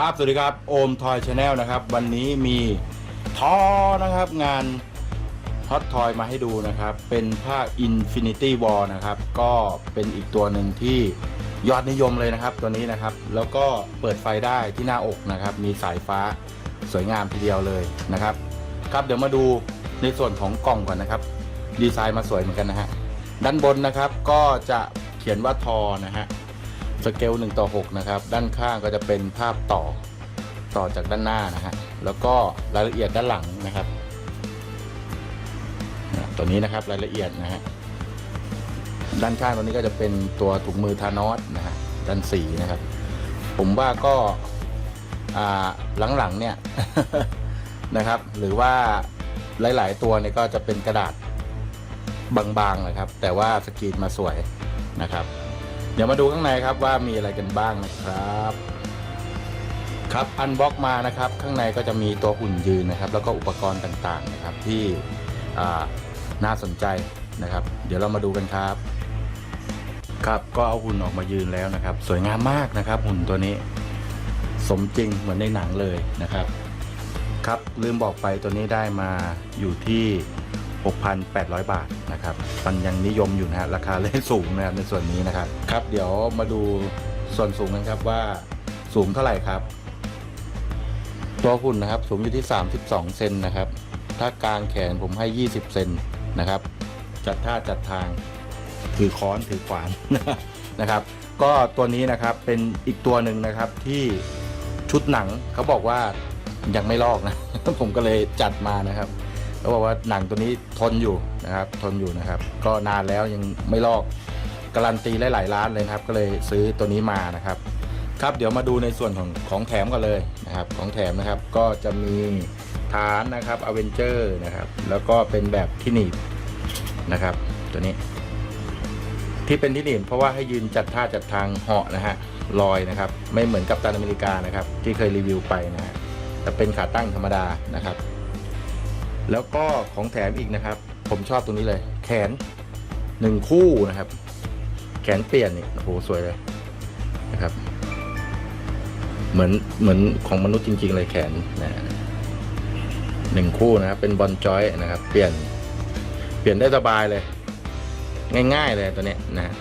ครับ สวัสดีครับ โอมทอยชาแนลนะครับ วันนี้มีทอนะครับ งานฮอตทอยมาให้ดูนะครับ เป็นผ้า Infinity War นะครับ ก็เป็นอีกตัวหนึ่งที่ยอดนิยมเลยนะครับ ตัวนี้นะครับ แล้วก็เปิดไฟได้ที่หน้าอกนะครับ มีสายฟ้าสวยงามทีเดียวเลยนะครับ ครับเดี๋ยวมาดูในส่วนของกล่องก่อนนะครับ ดีไซน์มาสวยเหมือนกันนะฮะ ด้านบนนะครับก็จะเขียนว่าทอนะฮะ สเกล1ต่อ6นะครับ ด้านข้างก็จะเป็นภาพต่อต่อจากด้านหน้านะฮะ แล้วก็รายละเอียดด้านหลังนะครับ ตัวนี้นะครับรายละเอียดนะฮะ ด้านข้างตัวนี้ก็จะเป็นตัวถุงมือทานอสนะฮะ ด้านสีนะครับ ผมว่าก็หลังๆเนี่ยนะครับ หรือว่าหลาย ๆ ตัวเนี่ยก็จะเป็นกระดาษบางๆนะครับ แต่ว่าสกรีนมาสวยนะครับ เดี๋ยวมาดูข้างในครับว่ามีอะไรกันบ้างนะครับ ครับอันบล็อกมานะครับ ข้างในก็จะมีตัวหุ่นยืนนะครับ แล้วก็อุปกรณ์ต่างๆนะครับ ที่น่าสนใจนะครับ เดี๋ยวเรามาดูกันครับ ครับก็เอาหุ่นออกมายืนแล้วนะครับ สวยงามมากนะครับ หุ่นตัวนี้ สมจริงเหมือนในหนังเลยนะครับ ครับลืมบอกไปตัวนี้ได้มาอยู่ที่ 6,800 บาทนะครับมันยังนิยมอยู่นะฮะราคาเล่นสูงนะครับในส่วนนี้นะครับครับ เดี๋ยวมาดูส่วนสูงกันครับว่าสูงเท่าไหร่ครับ ตัวหุ่นนะครับสูงอยู่ที่ 32 เซนนะครับ ถ้ากลางแขนผมให้ 20 เซนนะครับ จัดท่าจัดทางถือค้อนถือขวานนะครับ ก็ตัวนี้นะครับเป็นอีกตัวหนึ่งนะครับที่ชุดหนังเขาบอกว่ายังไม่ลอกนะ ผมก็เลยจัดมานะครับ เขาบอกว่าหนังตัวนี้ทนอยู่นะครับ ทนอยู่นะครับ ก็นานแล้วยังไม่ลอกการันตีหลายๆร้านเลยครับ ก็เลยซื้อตัวนี้มานะครับ ครับเดี๋ยวมาดูในส่วนของของแถมกันเลยนะครับ ของแถมนะครับก็จะมีฐานนะครับอเวนเจอร์นะครับ แล้วก็เป็นแบบที่หนีบนะครับ ตัวนี้ ที่เป็นที่หนีบเพราะว่าให้ยืนจัดท่าจัดทางเหาะนะฮะลอยนะครับ ไม่เหมือนกับตันอเมริกานะครับ ที่เคยรีวิวไปนะฮะแต่เป็นขาตั้งธรรมดานะครับ แล้วก็ของแถมอีกนะครับ ผมชอบตรงนี้เลย แขนหนึ่งคู่นะครับ แขนเปลี่ยนนี่โอ้โหสวยเลยนะครับ เหมือนเหมือนของมนุษย์จริง ๆ เลยแขนนะหนึ่งคู่นะครับ เป็นบอลจอยนะครับ เปลี่ยน เปลี่ยนได้สบายเลย ง่าย ๆ เลยตัวนี้นะ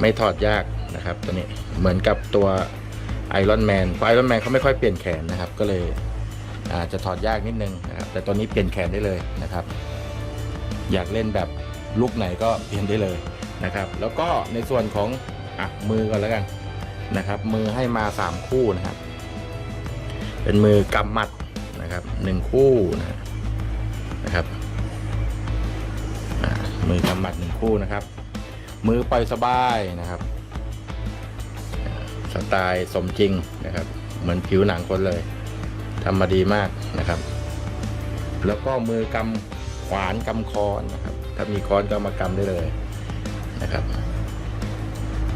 ไม่ถอดยากนะครับ ตัวนี้เหมือนกับตัวไอรอนแมนไอรอนแมนเขาไม่ค่อยเปลี่ยนแขนนะครับ ก็เลย อาจจะถอดยากนิดนึงนะครับแต่ตัวนี้เปลี่ยนแขนได้เลยนะครับ อยากเล่นแบบลุกไหนก็เปลี่ยนได้เลยนะครับ แล้วก็ในส่วนของอะมือก่อนแล้วกันนะครับ มือให้มา 3 คู่นะครับ เป็นมือกำมัดนะครับหนึ่งคู่นะนะครับมือกำมัดหนึ่งคู่นะครับ มือปล่อยสบายนะครับ สไตล์สมจริงนะครับ เหมือนผิวหนังคนเลย ทำมาดีมากนะครับ แล้วก็มือกำขวานกำคอนนะครับ ถ้ามีค้อนก็มากำได้เลยนะครับ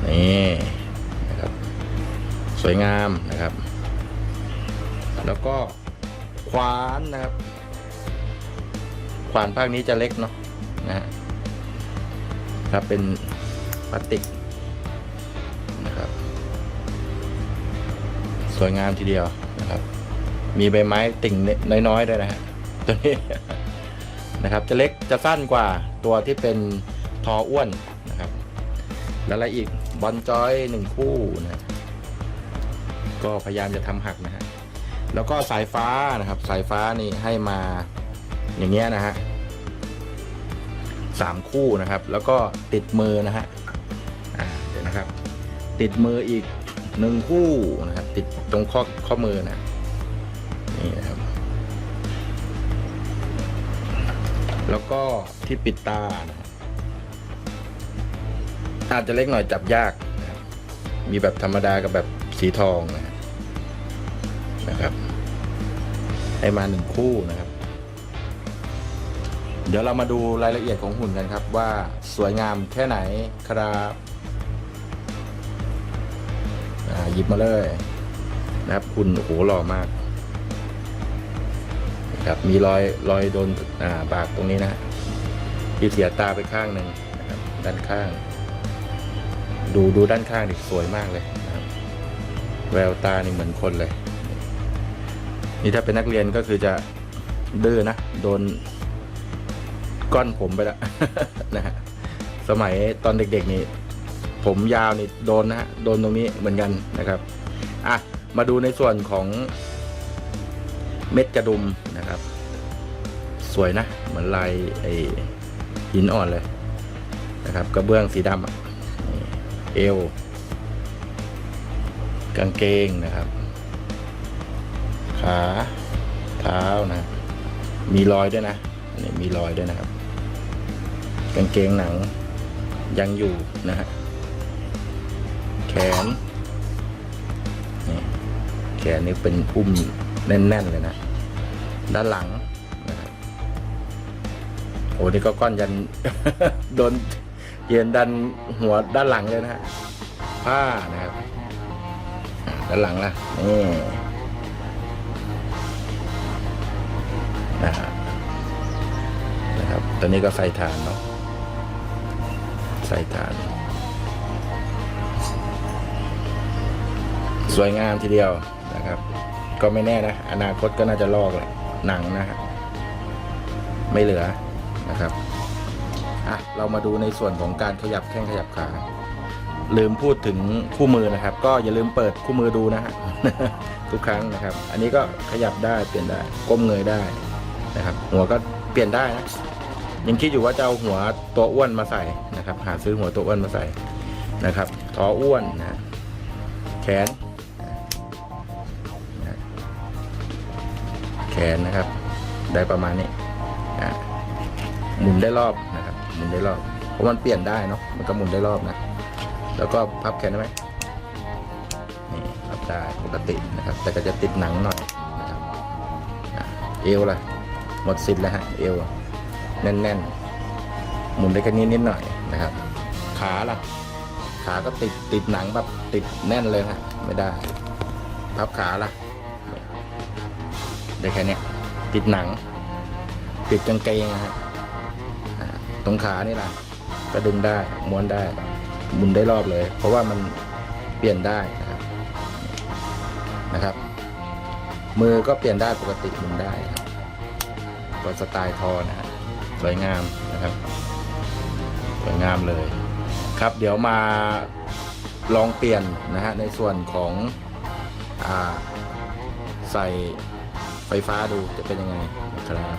นี่นะครับ สวยงามนะครับ แล้วก็ขวานนะครับ ขวานภาคนี้จะเล็กเนาะนะฮะครับเป็นพลาสติกนะครับ สวยงามทีเดียวนะครับ มีใบไม้ติ่งน้อยๆด้วยนะฮะตัวนี้นะครับจะเล็กจะสั้นกว่าตัวที่เป็นทออ้วนนะครับ แล้วอะไรอีกบอลจอยหนึ่งคู่นะก็พยายามจะทำหักนะฮะแล้วก็สายฟ้านะครับ สายฟ้านี่ให้มาอย่างเงี้ยนะฮะสามคู่นะครับ แล้วก็ติดมือนะฮะอ่าเดี๋ยวนะครับ ติดมืออีกหนึ่งคู่นะครับ ติดตรงข้อข้อมือนะ นี่นะครับ แล้วก็ที่ปิดตานะครับอาจจะเล็กหน่อยจับยากนะมีแบบธรรมดากับแบบสีทองนะนะครับให้มาหนึ่งคู่นะครับ เดี๋ยวเรามาดูรายละเอียดของหุ่นกันครับ ว่าสวยงามแค่ไหนครับหยิบมาเลย นะครับหุ่นโอ้โหหล่อมาก ครับมีรอยรอยโดนาบากตรงนี้นะที่เสียตาไปข้างหนึ่งนะครับด้านข้าง ดูดูด้านข้างดิสวยมากเลยนะครับแววตานี่เหมือนคนเลย นี่ถ้าเป็นนักเรียนก็คือจะดื้อนะ โดนก้อนผมไปแล้วนะฮะสมัยตอนเด็กๆนี่ผมยาวนี่โดนนะฮะโดนตรงนี้เหมือนกันนะครับอะมาดูในส่วนของ เม็ดกระดุมนะครับ สวยนะ เหมือนลายไอหินอ่อนเลยนะครับ กระเบื้องสีดำเอว กางเกงนะครับ ขาเท้านะ มีรอยด้วยนะอันนี่มีรอยด้วยนะครับ กางเกงหนังยังอยู่นะฮะแขนนี่แขนนี่เป็นอุ้มแน่น ๆ เลยนะ ด้านหลังนะครับโอ้นี่ก็ก้อนยันโดนเย็นดันหัวด้านหลังเลยนะฮะผ้านะครับด้านหลังละนี่นะฮะนะครับ ตอนนี้ก็ใส่ฐานเนาะใส่ฐาน สวยงามทีเดียวนะครับ ก็ไม่แน่นะ อนาคตก็น่าจะลอกแหละ หนังนะฮะไม่เหลือนะครับอะเรามาดูในส่วนของการขยับแข้งขยับขา ลืมพูดถึงคู่มือนะครับ ก็อย่าลืมเปิดคู่มือดูนะฮะทุกครั้งนะครับ อันนี้ก็ขยับได้เปลี่ยนได้ก้มเงยได้นะครับ หัวก็เปลี่ยนได้นะยังคิดอยู่ว่าจะเอาหัวตัวอ้วนมาใส่นะครับ หาซื้อหัวตัวอ้วนมาใส่นะครับท้ออ้วนนะแขน แขนนะครับ ได้ประมาณนี้หมุนได้รอบนะครับหมุนได้รอบเพราะมันเปลี่ยนได้เนาะมันก็หมุนได้รอบนะแล้วก็พับแขนได้ไหมนี่พับได้ปกตินะครับ แต่ก็จะติดหนังหน่อยนะครับอเอวล่ะหมดสิทธิ์แล้วฮะเอวแน่นๆ หมุนได้แค่นี้นิดหน่อยนะครับ ขาล่ะขาก็ติดติดหนังแบบติดแน่นเลยฮะไม่ได้ พับขาล่ะ ได้แค่เนี้ยติดหนังติดกางเกงนะฮะตรงขานี่แหละก็ดึงได้ม้วนได้หมุนได้รอบเลย เพราะว่ามันเปลี่ยนได้นะครับนะครับ มือก็เปลี่ยนได้ปกติหมุนได้ครับก็สไตล์ทอนะฮะสวยงามนะครับสวยงามเลย ครับเดี๋ยวมาลองเปลี่ยนนะฮะในส่วนของอ่าใส่ ฟฟ้าดูจะเป็นยังไงนะครับ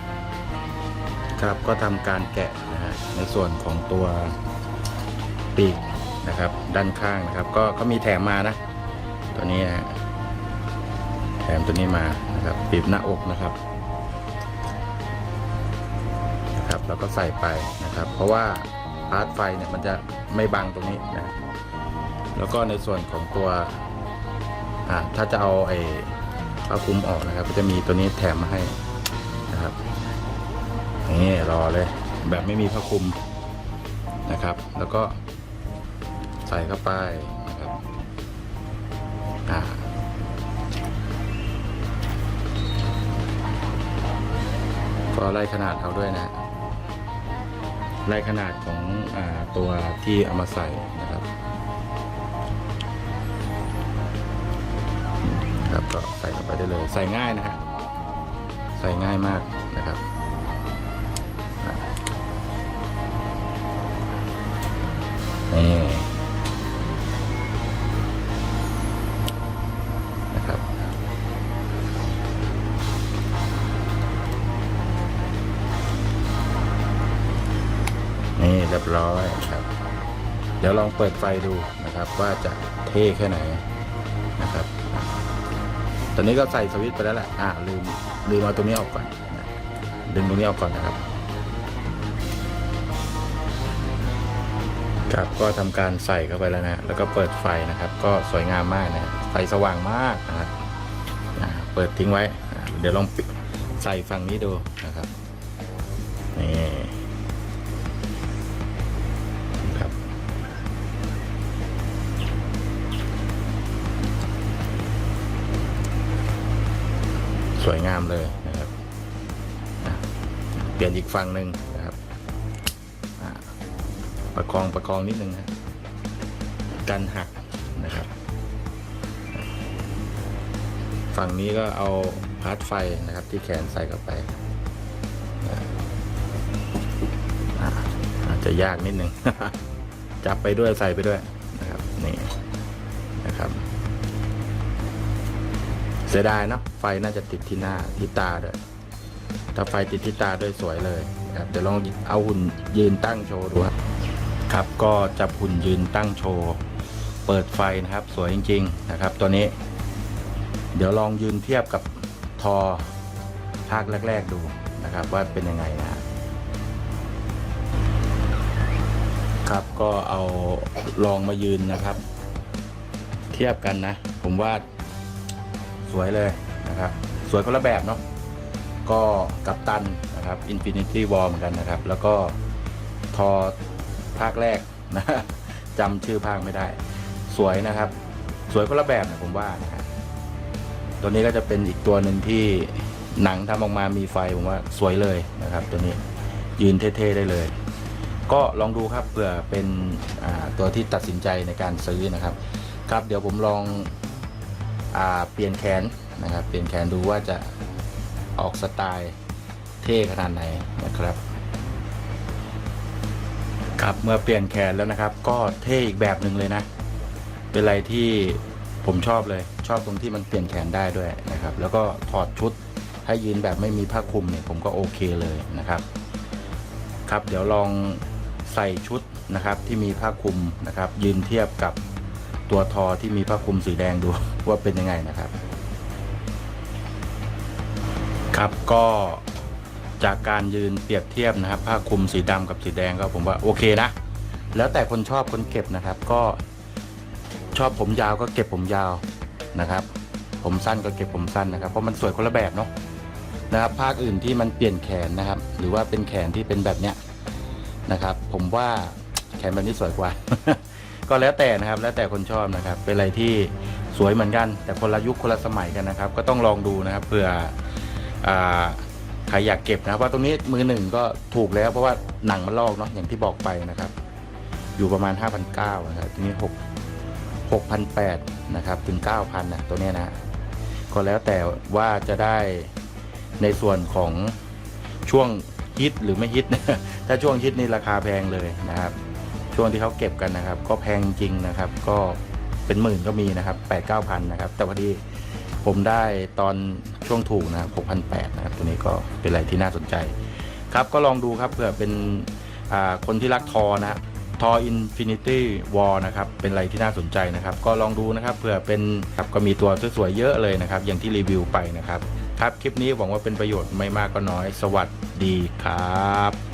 ครับก็ทำการแกะนะฮะในส่วนของตัวปีกนะครับ ด้านข้างนะครับ ก็เขามีแถมมานะ ตัวนี้นะฮะแถมตัวนี้มานะครับปีบหน้าอกนะครับนะครับ แล้วก็ใส่ไปนะครับ เพราะว่าพาร์ทไฟเนี่ยมันจะไม่บังตรงนี้นะแล้วก็ในส่วนของตัวอ่าถ้าจะเอาไอ ผ้าคลุมออกนะครับก็จะมีตัวนี้แถมมาให้นะครับนี่รอเลย แบบไม่มีผ้าคลุมนะครับ แล้วก็ใส่เข้าไปนะครับอ่าก็ไล่ขนาดเอาด้วยนะไล่ขนาดของอตัวที่เอามาใส่นะครับ ครับ ก็ใส่เข้าไปได้เลย ใส่ง่ายนะฮะใส่ง่ายมากนะครับนี่นะครับนี่เรียบร้อยครับ เดี๋ยวลองเปิดไฟดูนะครับ ว่าจะเท่แค่ไหน ตอนนี้ก็ใส่สวิตช์ไปแล้วแหละ อ่าลืมลืมเอาตรงนี้ออกก่อนนะดึงตรงนี้ออกก่อนนะครับ ครับก็ทำการใส่เข้าไปแล้วนะ แล้วก็เปิดไฟนะครับ ก็สวยงามมากนะ ไฟสว่างมากนะครับเปิดทิ้งไว้ เดี๋ยวลองใส่ฝั่งนี้ดูนะครับ นี่ สวยงามเลยนะครับเปลี่ยนอีกฝั่งหนึ่งนะครับประคองประคองนิดนึงนะกันหักนะครับ ฝั่งนี้ก็เอาพาร์ทไฟนะครับที่แขนใส่เข้าไปอาอ่าอาจจะยากนิดนึงจับไปด้วยใส่ไปด้วย สียดายเนาะไฟน่าจะติดที่หน้าที่ตาด้วยถ้าไฟติดที่ตาด้วยสวยเลยครับเดี๋ยวลองเอาหุ่นยืนตั้งโชว์ดูครับครับก็จับหุ่นยืนตั้งโชว์ เปิดไฟนะครับ สวยจริง ๆ นะครับ ตัวนี้ เดี๋ยวลองยืนเทียบกับทอภาคแรก ๆ ดูนะครับ ว่าเป็นยังไงนะครับ ก็เอาลองมายืนนะครับ เทียบกันนะ ผมว่า สวยเลยนะครับ สวยคนละแบบเนาะก็กับตันนะครับ Infinity War เหมือนกันนะครับ แล้วก็ทอภาคแรกนะจำชื่อภาคไม่ได้ สวยนะครับ สวยคนละแบบนะผมว่านะครับตัวนี้ก็จะเป็นอีกตัวหนึ่งที่หนังทำออกมามีไฟผมว่าสวยเลยนะครับ ตัวนี้ยืนเท่ๆได้เลย ก็ลองดูครับเผื่อเป็นตัวที่ตัดสินใจในการซื้อนะครับ ครับเดี๋ยวผมลอง เปลี่ยนแขนนะครับ เปลี่ยนแขนดูว่าจะออกสไตล์เท่ขนาดไหนนะครับ ครับเมื่อเปลี่ยนแขนแล้วนะครับ ก็เท่อีกแบบหนึ่งเลยนะ เป็นอะไรที่ผมชอบเลย ชอบตรงที่มันเปลี่ยนแขนได้ด้วยนะครับ แล้วก็ถอดชุดให้ยืนแบบไม่มีผ้าคลุมเนี่ยผมก็โอเคเลยนะครับ ครับเดี๋ยวลองใส่ชุดนะครับที่มีผ้าคลุมนะครับ ยืนเทียบกับ ตัวทอที่มีผ้าคลุมสีแดงดูว่าเป็นยังไงนะครับ ครับก็จากการยืนเปรียบเทียบนะครับ ผ้าคลุมสีดำกับสีแดงก็ผมว่าโอเคนะ แล้วแต่คนชอบคนเก็บนะครับ ก็ชอบผมยาวก็เก็บผมยาวนะครับ ผมสั้นก็เก็บผมสั้นนะครับ เพราะมันสวยคนละแบบเนาะนะครับภาคอื่นที่มันเปลี่ยนแขนนะครับ หรือว่าเป็นแขนที่เป็นแบบเนี้ยนะครับ ผมว่าแขนแบบนี้สวยกว่า ก็แล้วแต่นะครับแล้วแต่คนชอบนะครับ เป็นอะไรที่สวยเหมือนกัน แต่คนละยุคคนละสมัยกันนะครับ ก็ต้องลองดูนะครับเผื่ออใครอยากเก็บนะครับว่าตรงนี้มือหนึ่งก็ถูกแล้วเพราะว่าหนังมันลอกเนาะอย่างที่บอกไปนะครับ อยู่ประมาณ 5,900นะครับทีนี้6 6,800นะครับถึง 9,000นะตัวนี้นะก็แล้วแต่ว่าจะได้ในส่วนของช่วงฮิตหรือไม่ฮิต ถ้าช่วงฮิตนี่ราคาแพงเลยนะครับ ช่วงที่เขาเก็บกันนะครับ ก็แพงจริงนะครับ ก็เป็นหมื่นก็มีนะครับแปดเก้าพันนะครับ แต่พอดีผมได้ตอนช่วงถูกนะครับหกพันแปดนะครับ ตัวนี้ก็เป็นอะไรที่น่าสนใจ ครับก็ลองดูครับเผื่อเป็นคนที่รักทอนะทออินฟินิตี้วอลนะครับ เป็นอะไรที่น่าสนใจนะครับ ก็ลองดูนะครับเผื่อเป็นครับก็มีตัวสวยๆเยอะเลยนะครับ อย่างที่รีวิวไปนะครับ ครับ คลิปนี้หวังว่าเป็นประโยชน์ไม่มากก็น้อย สวัสดีครับ